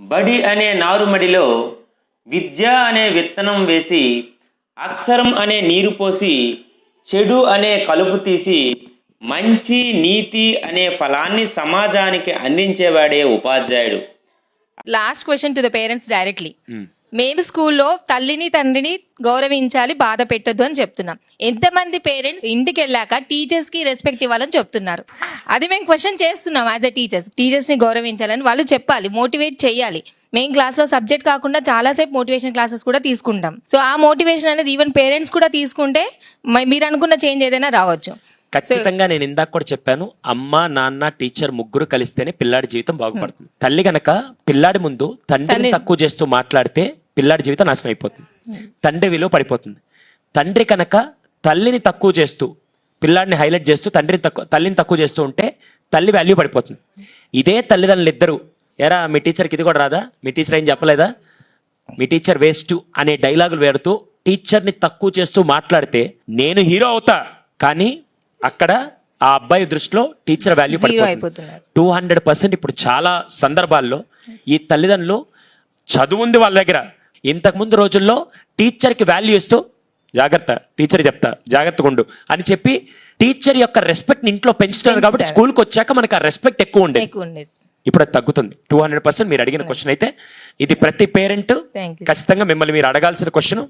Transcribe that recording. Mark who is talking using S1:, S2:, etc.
S1: బడి అనే నారుమడిలో విద్య అనే విత్తనం వేసి అక్షరం అనే నీరు పోసి చెడు అనే కలుపు తీసి మంచి నీతి అనే ఫలాన్ని సమాజానికి అందించేవాడే ఉపాధ్యాయుడు.
S2: Last question to the parents directly మేము స్కూల్లో తల్లిని తండ్రిని గౌరవించాలి బాధ పెట్టొద్దు అని చెప్తున్నాం. ఎంతమంది పేరెంట్స్ ఇంటికి వెళ్ళాక టీచర్స్కి రెస్పెక్ట్ ఇవ్వాలని చెప్తున్నారు? అది మేము క్వశ్చన్ చేస్తున్నాం యాజ్ ఎ టీచర్స్ టీచర్స్ని గౌరవించాలని వాళ్ళు చెప్పాలి మోటివేట్ చేయాలి. మెయిన్ క్లాస్లో సబ్జెక్ట్ కాకుండా చాలాసేపు మోటివేషన్ క్లాసెస్ కూడా తీసుకుంటాం. సో ఆ మోటివేషన్ అనేది ఈవెన్ పేరెంట్స్ కూడా తీసుకుంటే మీరు అనుకున్న చేంజ్ ఏదైనా రావచ్చు.
S3: ఖచ్చితంగా నేను ఇందాక కూడా చెప్పాను అమ్మ నాన్న టీచర్ ముగ్గురు కలిస్తేనే పిల్లాడి జీవితం బాగుపడుతుంది. తల్లి గనక పిల్లాడి ముందు తండ్రిని
S2: తండ్రి-
S3: తక్కువ చేస్తూ మాట్లాడితే పిల్లాడి జీవితం నాశనం అయిపోతుంది. తండ్రి విలువ పడిపోతుంది. తండ్రి కనుక తల్లిని తక్కువ చేస్తూ పిల్లాడిని హైలైట్ చేస్తూ తండ్రిని తక్కువ తల్లిని తక్కువ చేస్తూ ఉంటే తల్లి వాల్యూ పడిపోతుంది. ఇదే తల్లిదండ్రులు ఇద్దరు. ఎరా మీ టీచర్కి ఇది కూడా రాదా? మీ టీచర్ ఏం చెప్పలేదా? మీ టీచర్ వేస్ట్ అనే డైలాగులు వేడుతూ టీచర్ని తక్కువ చేస్తూ మాట్లాడితే నేను హీరో అవుతా. కానీ అక్కడ ఆ అబ్బాయి దృష్టిలో టీచర్ వాల్యూ
S2: అయిపోతున్నారు.
S3: టూ హండ్రెడ్ పర్సెంట్ ఇప్పుడు చాలా సందర్భాల్లో ఈ తల్లిదండ్రులు చదువుంది వాళ్ళ దగ్గర. ఇంతకు ముందు రోజుల్లో టీచర్కి వాల్యూ ఇస్తూ జాగ్రత్త టీచర్ చెప్తా జాగ్రత్తగా ఉండు అని చెప్పి టీచర్ యొక్క రెస్పెక్ట్ ఇంట్లో పెంచుతున్నారు కాబట్టి. స్కూల్కి వచ్చాక మనకు ఆ రెస్పెక్ట్ ఎక్కువ ఉండేది. ఇప్పుడు అది తగ్గుతుంది. టూ హండ్రెడ్ పర్సెంట్ మీరు అడిగిన క్వశ్చన్ అయితే ఇది ప్రతి పేరెంట్. ఖచ్చితంగా మిమ్మల్ని మీరు అడగాల్సిన క్వశ్చన్